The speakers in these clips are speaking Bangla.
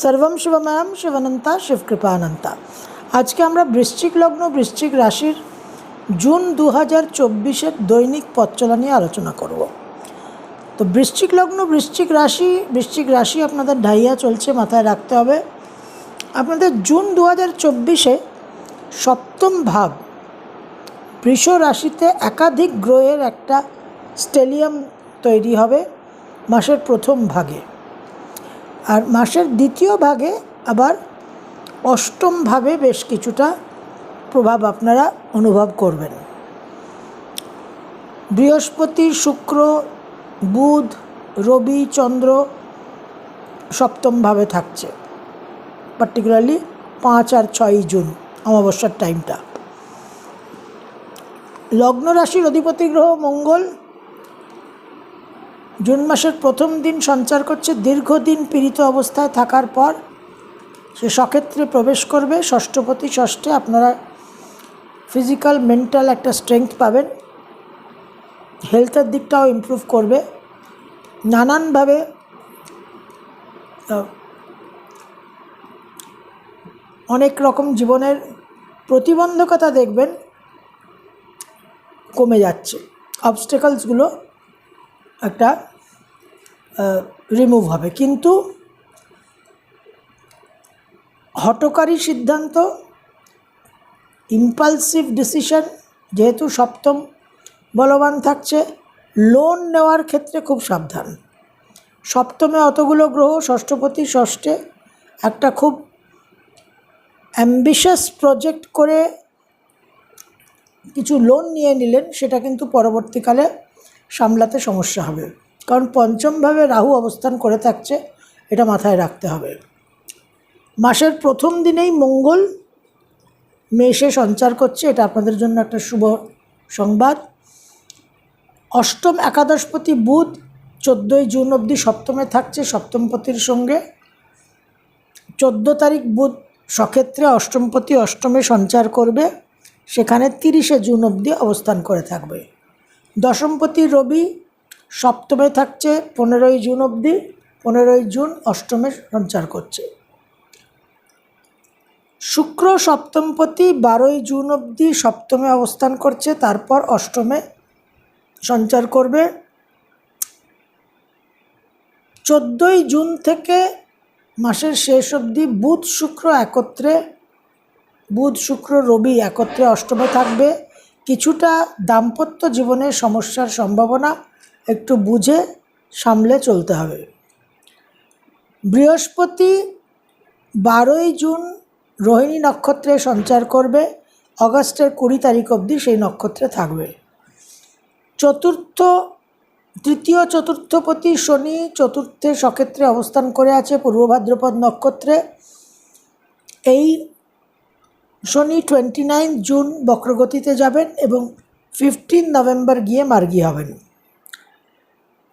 সর্বম শিবময়াম শিবানন্তা শিবকৃপানন্তা। আজকে আমরা বৃশ্চিক লগ্ন, বৃশ্চিক রাশির জুন দু হাজার চব্বিশের দৈনিক পথচলা নিয়ে আলোচনা করব। তো বৃশ্চিক লগ্ন, বৃশ্চিক রাশি বৃশ্চিক রাশি আপনাদের ঢাইয়া চলছে, মাথায় রাখতে হবে। আপনাদের জুন দু হাজার চব্বিশে সপ্তম ভাব, বৃষ রাশিতে একাধিক গ্রহের একটা স্টেলিয়াম তৈরি হবে মাসের প্রথম ভাগে। আর মাসের দ্বিতীয় ভাগে আবার অষ্টমভাবে বেশ কিছুটা প্রভাব আপনারা অনুভব করবেন। বৃহস্পতি, শুক্র, বুধ, রবি, চন্দ্র সপ্তমভাবে থাকছে। পার্টিকুলারলি পাঁচ আর ছয়ই জুন অমাবস্যার টাইমটা। লগ্ন রাশির অধিপতি গ্রহ মঙ্গল জুন মাসের প্রথম দিন সঞ্চার করছে, দীর্ঘদিন পীড়িত অবস্থায় থাকার পর সে সক্ষেত্রে প্রবেশ করবে। ষষ্ঠপতি, ষষ্ঠে আপনারা ফিজিক্যাল মেন্টাল একটা স্ট্রেংথ পাবেন। হেলথের দিকটাও ইমপ্রুভ করবে। নানানভাবে অনেক রকম জীবনের প্রতিবন্ধকতা দেখবেন কমে যাচ্ছে। অবস্টেকলসগুলো একটা রিমুভ হবে। কিন্তু হটকারী সিদ্ধান্ত ইম্পালসিভ ডিসিশন যেহেতু সপ্তম বলবান থাকছে লোন নেওয়ার ক্ষেত্রে খুব সাবধান। সপ্তমে অতগুলো গ্রহ, ষষ্ঠপতি, ষষ্ঠে একটা খুব অ্যাম্বিশাস প্রজেক্ট করে কিছু লোন নিয়ে নিলেন, সেটা কিন্তু পরবর্তীকালে সামলাতে সমস্যা হবে। কারণ পঞ্চমভাবে রাহু অবস্থান করে থাকছে, এটা মাথায় রাখতে হবে। মাসের প্রথম দিনেই মঙ্গল মেষে সঞ্চার করছে, এটা আপনাদের জন্য একটা শুভ সংবাদ। অষ্টম একাদশপতি বুধ চোদ্দোই জুন অবধি সপ্তমে থাকছে সপ্তমপতির সঙ্গে। চোদ্দ তারিখ বুধ সক্ষেত্রে অষ্টমপতি অষ্টমে সঞ্চার করবে, সেখানে তিরিশে জুন অবধি অবস্থান করে থাকবে। দশমপতি রবি সপ্তমে থাকছে পনেরোই জুন অবধি, পনেরোই জুন অষ্টমে সঞ্চার করছে। শুক্র সপ্তমপতি বারোই জুন অবধি সপ্তমে অবস্থান করছে, তারপর অষ্টমে সঞ্চার করবে। চোদ্দোই জুন থেকে মাসের শেষ অবধি বুধ শুক্র একত্রে, বুধ শুক্র রবি একত্রে অষ্টমে থাকবে। কিছুটা দাম্পত্য জীবনের সমস্যার সম্ভাবনা একটু বুঝে সামলে চলতে হবে। বৃহস্পতি বারোই জুন রোহিণী নক্ষত্রে সঞ্চার করবে, অগস্টের কুড়ি তারিখ অবধি সেই নক্ষত্রে থাকবে। চতুর্থ, তৃতীয় চতুর্থপতি শনি চতুর্থে সক্ষেত্রে অবস্থান করে আছে পূর্ব ভাদ্রপদ নক্ষত্রে। এই শনি টোয়েন্টি নাইন জুন বক্রগতিতে যাবেন এবং ফিফটিন নভেম্বর গিয়ে মার্গি হবেন।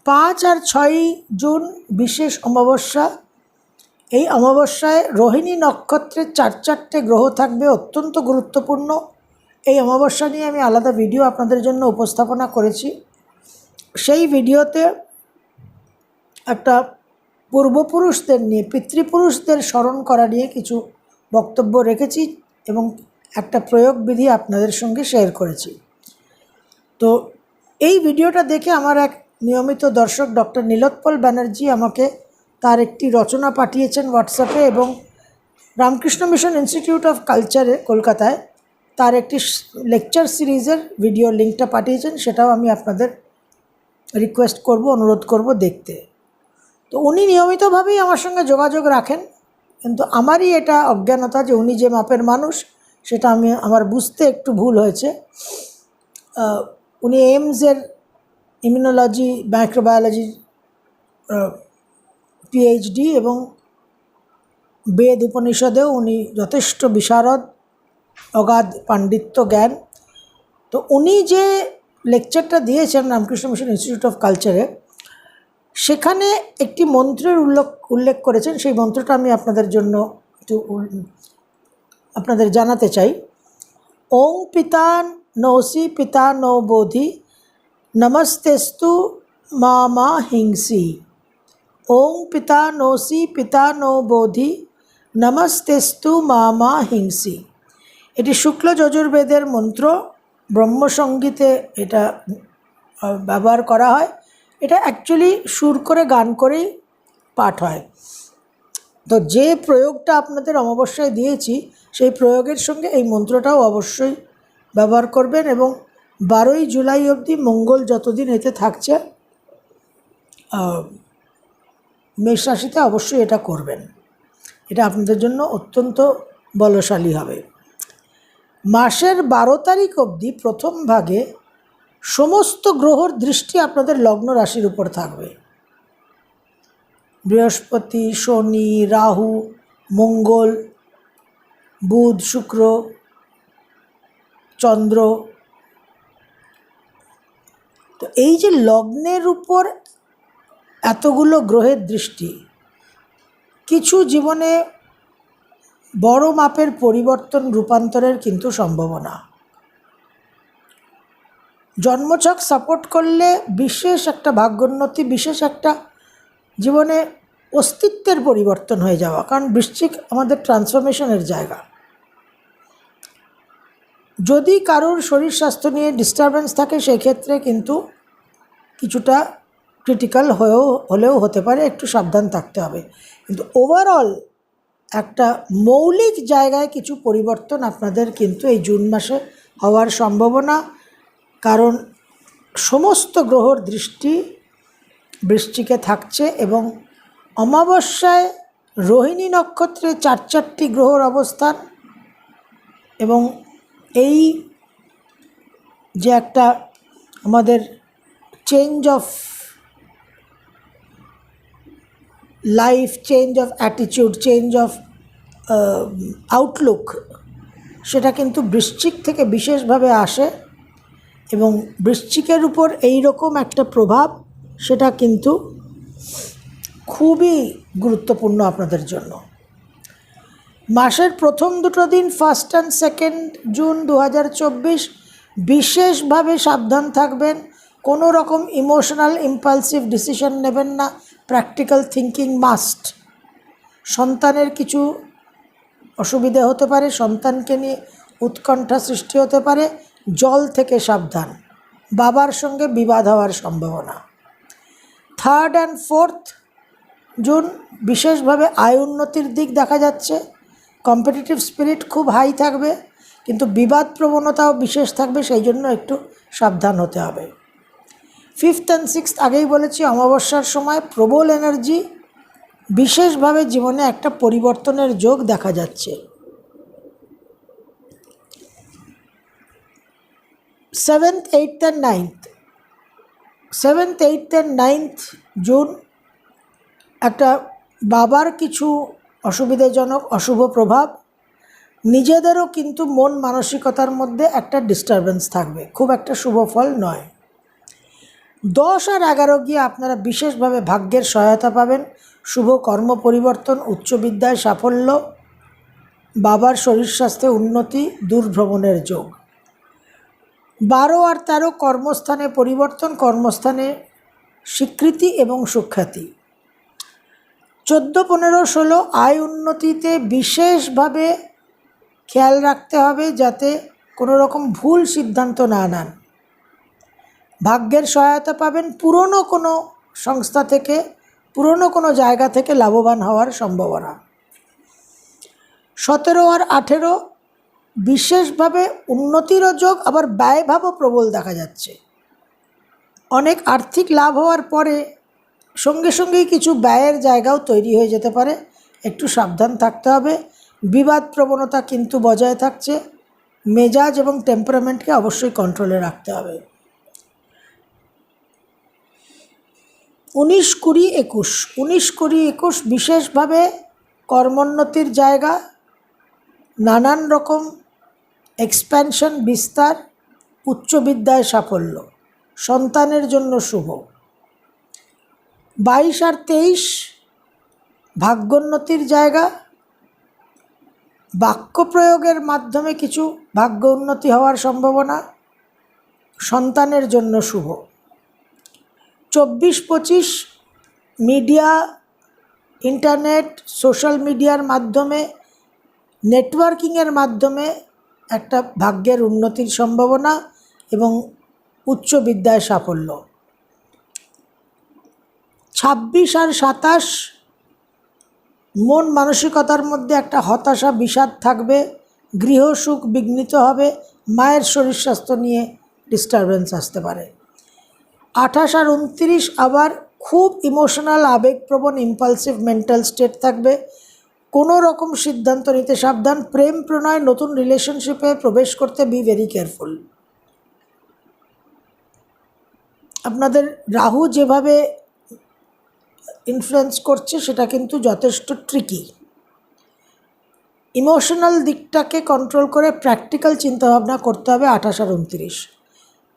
পাঁচ আর ছয়ই জুন বিশেষ অমাবস্যা। এই অমাবস্যায় রোহিণী নক্ষত্রের চার চারটে গ্রহ থাকবে, অত্যন্ত গুরুত্বপূর্ণ। এই অমাবস্যা নিয়ে আমি আলাদা ভিডিও আপনাদের জন্য উপস্থাপনা করেছি। সেই ভিডিওতে একটা পূর্বপুরুষদের নিয়ে, পিতৃপুরুষদের স্মরণ করা নিয়ে কিছু বক্তব্য রেখেছি। এবং একটা প্রয়োগ বিধি আপনাদের সঙ্গে শেয়ার করেছি। তো এই ভিডিওটা দেখে আমার এক নিয়মিত দর্শক ডক্টর নীলোৎপল ব্যানার্জি আমাকে তার একটি রচনা পাঠিয়েছেন হোয়াটসঅ্যাপে এবং রামকৃষ্ণ মিশন ইনস্টিটিউট অফ কালচারে কলকাতায় তার একটি লেকচার সিরিজের ভিডিও লিঙ্কটা পাঠিয়েছেন, সেটাও আমি আপনাদের রিকোয়েস্ট করব, অনুরোধ করব দেখতে। তো উনি নিয়মিতভাবেই আমার সঙ্গে যোগাযোগ রাখেন। কিন্তু আমারই এটা অজ্ঞানতা যে উনি যে মাপের মানুষ, সেটা আমি, আমার বুঝতে একটু ভুল হয়েছে। উনি এইমসের ইমিউনোলজি মাইক্রোবায়োলজি পিএইচডি এবং বেদ উপনিষদেও উনি যথেষ্ট বিশারদ, অগাধ পাণ্ডিত্য জ্ঞান। তো উনি যে লেকচারটা দিয়েছেন রামকৃষ্ণ মিশন ইনস্টিটিউট অফ কালচারে সেখানে একটি মন্ত্রের উল্লেখ উল্লেখ করেছেন। সেই মন্ত্রটা আমি আপনাদের জন্য একটু আপনাদের জানাতে চাই। ওং পিতা নৌসি পিতা নৌ বোধি নমস্তেস্তু মা হিংসি। ওং পিতা নৌসি পিতা নো বোধি নমস্তেস্তু মা হিংসি। এটি শুক্ল যজুর্বেদের মন্ত্র। ব্রহ্মসঙ্গীতে এটা ব্যবহার করা হয়। এটা অ্যাকচুয়ালি সুর করে, গান করেই পাঠ হয়। তো যে প্রয়োগটা আপনাদের অমাবস্যায় দিয়েছি, সেই প্রয়োগের সঙ্গে এই মন্ত্রটাও অবশ্যই ব্যবহার করবেন এবং বারোই জুলাই অবধি মঙ্গল যতদিন এতে থাকছে মেষ রাশিতে অবশ্যই এটা করবেন। এটা আপনাদের জন্য অত্যন্ত বলশালী হবে। মাসের বারো তারিখ অবধি প্রথম ভাগে সমস্ত গ্রহর দৃষ্টি আপনাদের লগ্ন রাশির উপর থাকবে। বৃহস্পতি, শনি, রাহু, মঙ্গল, বুধ, শুক্র, চন্দ্র। তো এই যে লগ্নের উপর এতগুলো গ্রহের দৃষ্টি, কিছু জীবনে বড় মাপের পরিবর্তন রূপান্তরের কিন্তু সম্ভাবনা। জন্মছক সাপোর্ট করলে বিশেষ একটা ভাগ্যোন্নতি, বিশেষ একটা জীবনে অস্তিত্বের পরিবর্তন হয়ে যাওয়া। কারণ বৃশ্চিক আমাদের ট্রান্সফরমেশনের জায়গা। যদি কারোর শরীর স্বাস্থ্য নিয়ে ডিস্টারবেন্স থাকে সেই ক্ষেত্রে কিন্তু কিছুটা ক্রিটিক্যাল হয়েও, হলেও হতে পারে, একটু সাবধান থাকতে হবে। কিন্তু ওভারঅল একটা মৌলিক জায়গায় কিছু পরিবর্তন আপনাদের কিন্তু এই জুন মাসে হওয়ার সম্ভাবনা কারণ সমস্ত গ্রহর দৃষ্টি বৃষ্টিকে থাকছে এবং অমাবস্যায় রোহিণী নক্ষত্রে চার চারটি গ্রহর অবস্থান এবং এই যে একটা আমাদের change of life change of attitude change of outlook সেটা কিন্তু বৃশ্চিক থেকে বিশেষভাবে আসে। এবং বৃশ্চিকের উপর এই রকম একটা প্রভাব, সেটা কিন্তু খুবই গুরুত্বপূর্ণ আপনাদের জন্য। মাসের প্রথম দুটো দিন ফার্স্ট অ্যান্ড সেকেন্ড জুন দু বিশেষভাবে সাবধান থাকবেন। কোনো রকম ইমোশনাল ইম্পালসিভ ডিসিশন নেবেন না। প্র্যাকটিক্যাল থিঙ্কিং মাস্ট সন্তানের কিছু অসুবিধে হতে পারে, সন্তানকে নিয়ে উৎকণ্ঠা সৃষ্টি হতে পারে। জল থেকে সাবধান। বাবার সঙ্গে বিবাদ হওয়ার সম্ভাবনা। থার্ড অ্যান্ড ফোর্থ জুন বিশেষভাবে আয় উন্নতির দিক দেখা যাচ্ছে। কম্পিটিটিভ স্পিরিট খুব হাই থাকবে, কিন্তু বিবাদ প্রবণতাও বিশেষ থাকবে, সেই জন্য একটু সাবধান হতে হবে। ফিফথ অ্যান্ড সিক্সথ আগেই বলেছি, অমাবস্যার সময় প্রবল এনার্জি, বিশেষভাবে জীবনে একটা পরিবর্তনের যোগ দেখা যাচ্ছে। Seventh eighth and ninth seventh eighth and ninth June একটা বাবার কিছু অসুবিধাজনক, অশুভ প্রভাব, নিজেদেরও কিন্তু মন মানসিকতার মধ্যে একটা ডিস্টারবেন্স থাকবে, খুব একটা শুভ ফল নয়। দশ আর এগারো গিয়ে আপনারা বিশেষভাবে ভাগ্যের সহায়তা পাবেন, শুভ কর্ম পরিবর্তন, উচ্চ বিদ্যায় সাফল্য, বাবার শরীর স্বাস্থ্যে উন্নতি, দূরভ্রমণের যোগ। বারো আর তেরো কর্মস্থানে পরিবর্তন, কর্মস্থানে স্বীকৃতি এবং সুখ্যাতি। চোদ্দ, পনেরো, ষোলো আয় উন্নতিতে বিশেষভাবে খেয়াল রাখতে হবে যাতে কোনো রকম ভুল সিদ্ধান্ত না নেন। ভাগ্যের সহায়তা পাবেন পুরনো কোনো সংস্থা থেকে, পুরনো কোনো জায়গা থেকে লাভবান হওয়ার সম্ভাবনা। সতেরো আর আঠেরো বিশেষভাবে উন্নতিরও যোগ, আবার ব্যয়ভাবও প্রবল দেখা যাচ্ছে। অনেক আর্থিক লাভ হওয়ার পরে সঙ্গে সঙ্গেই কিছু ব্যয়ের জায়গাও তৈরি হয়ে যেতে পারে। একটু সাবধান থাকতে হবে। বিবাদ প্রবণতা কিন্তু বজায় থাকছে। মেজাজ এবং টেম্পারামেন্টকে অবশ্যই কন্ট্রোলে রাখতে হবে। উনিশ কুড়ি একুশ, উনিশ কুড়ি একুশ বিশেষভাবে কর্মোন্নতির জায়গা। নানান রকম এক্সপ্যানশন বিস্তার উচ্চ বিদ্যায় সাফল্য। সন্তানের জন্য শুভ। বাইশ আর তেইশ, ভাগ্যোন্নতির জায়গা। বাক্য প্রয়োগের মাধ্যমে কিছু ভাগ্য উন্নতি হওয়ার সম্ভাবনা। সন্তানের জন্য শুভ। চব্বিশ, পঁচিশ, মিডিয়া, ইন্টারনেট, সোশ্যাল মিডিয়ার মাধ্যমে, নেটওয়ার্কিংয়ের মাধ্যমে একটা ভাগ্যের উন্নতির সম্ভাবনা এবং উচ্চ বিদ্যায় সাফল্য। ছাব্বিশ আর সাতাশ, মন মানসিকতার মধ্যে একটা হতাশা, বিষাদ থাকবে গৃহসুখ বিঘ্নিত হবে, মায়ের শরীর স্বাস্থ্য নিয়ে ডিস্টারবেন্স আসতে পারে। আঠাশ আর উনত্রিশ আবার খুব ইমোশনাল আবেগপ্রবণ ইম্পালসিভ মেন্টাল স্টেট থাকবে। কোনো রকম সিদ্ধান্ত নিতে সাবধান, প্রেম, প্রণয়, নতুন রিলেশনশিপে প্রবেশ করতে বি ভেরি কেয়ারফুল আপনাদের রাহু যেভাবে ইনফ্লুয়েন্স করছে, সেটা কিন্তু যথেষ্ট ট্রিকি ইমোশনাল দিকটাকে কন্ট্রোল করে প্র্যাকটিক্যাল চিন্তাভাবনা করতে হবে আঠাশ আর উনত্রিশ।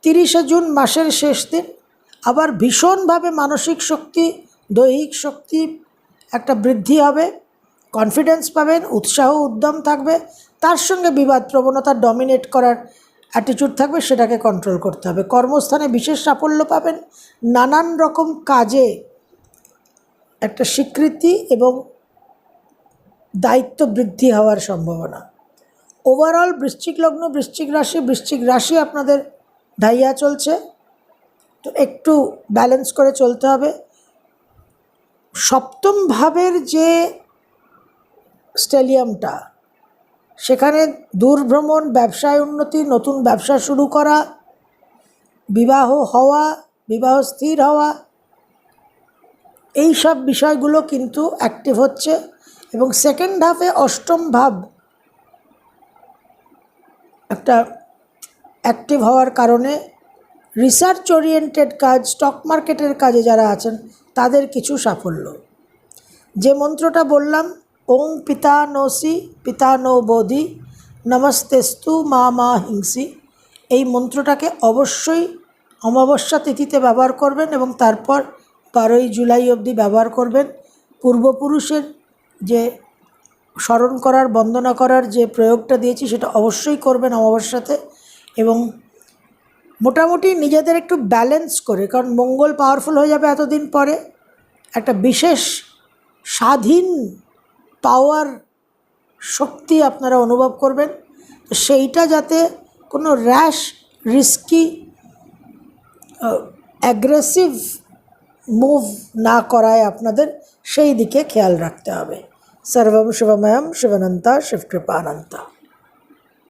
তিরিশে জুন মাসের শেষ দিন, আবার ভীষণভাবে মানসিক শক্তি, দৈহিক শক্তি একটা বৃদ্ধি হবে। কনফিডেন্স পাবেন, উৎসাহ, উদ্যম থাকবে, তার সঙ্গে বিবাদ প্রবণতা ডমিনেট করার অ্যাটিটিউড থাকবে, সেটাকে কন্ট্রোল করতে হবে। কর্মস্থানে বিশেষ সাফল্য পাবেন, নানান রকম কাজে একটা স্বীকৃতি এবং দায়িত্ব বৃদ্ধি হওয়ার সম্ভাবনা। ওভারঅল বৃশ্চিক লগ্ন, বৃশ্চিক রাশি বৃশ্চিক রাশি আপনাদের ঢাইয়া চলছে। তো একটু ব্যালেন্স করে চলতে হবে। সপ্তম ভাবের যে স্টেলিয়ামটা সেখানে দূরভ্রমণ, ব্যবসায় উন্নতি, নতুন ব্যবসা শুরু করা, বিবাহ হওয়া, বিবাহ স্থির হওয়া এই সব বিষয়গুলো কিন্তু অ্যাক্টিভ হচ্ছে এবং সেকেন্ড হাফে অষ্টম ভাব একটা অ্যাক্টিভ হওয়ার কারণে রিসার্চ ওরিয়েন্টেড কাজ স্টক মার্কেটের কাজে যারা আছেন, তাদের কিছু সাফল্য। যে মন্ত্রটা বললাম ওং পিতা নসি পিতা নো বোধি নমস্তেস্তু মা মা হিংসি এই মন্ত্রটাকে অবশ্যই অমাবস্যা তিথিতে ব্যবহার করবেন এবং তারপর বারোই জুলাই অবধি ব্যবহার করবেন। পূর্বপুরুষের যে স্মরণ করার, বন্দনা করার যে প্রয়োগটা দিয়েছি, সেটা অবশ্যই করবেন অমাবস্যাতে এবং মোটামুটি নিজেদের একটু ব্যালেন্স করে, কারণ মঙ্গল পাওয়ারফুল হয়ে যাবে এতদিন পরে। একটা বিশেষ স্বাধীন পাওয়ার শক্তি আপনারা অনুভব করবেন। সেইটা যাতে কোনো র্যাশ রিস্কি অ্যাগ্রেসিভ মুভ না করায় আপনাদের, সেই দিকে খেয়াল রাখতে হবে। সর্বম শিবময়ম শিবনন্তা শিবকৃপানন্তা।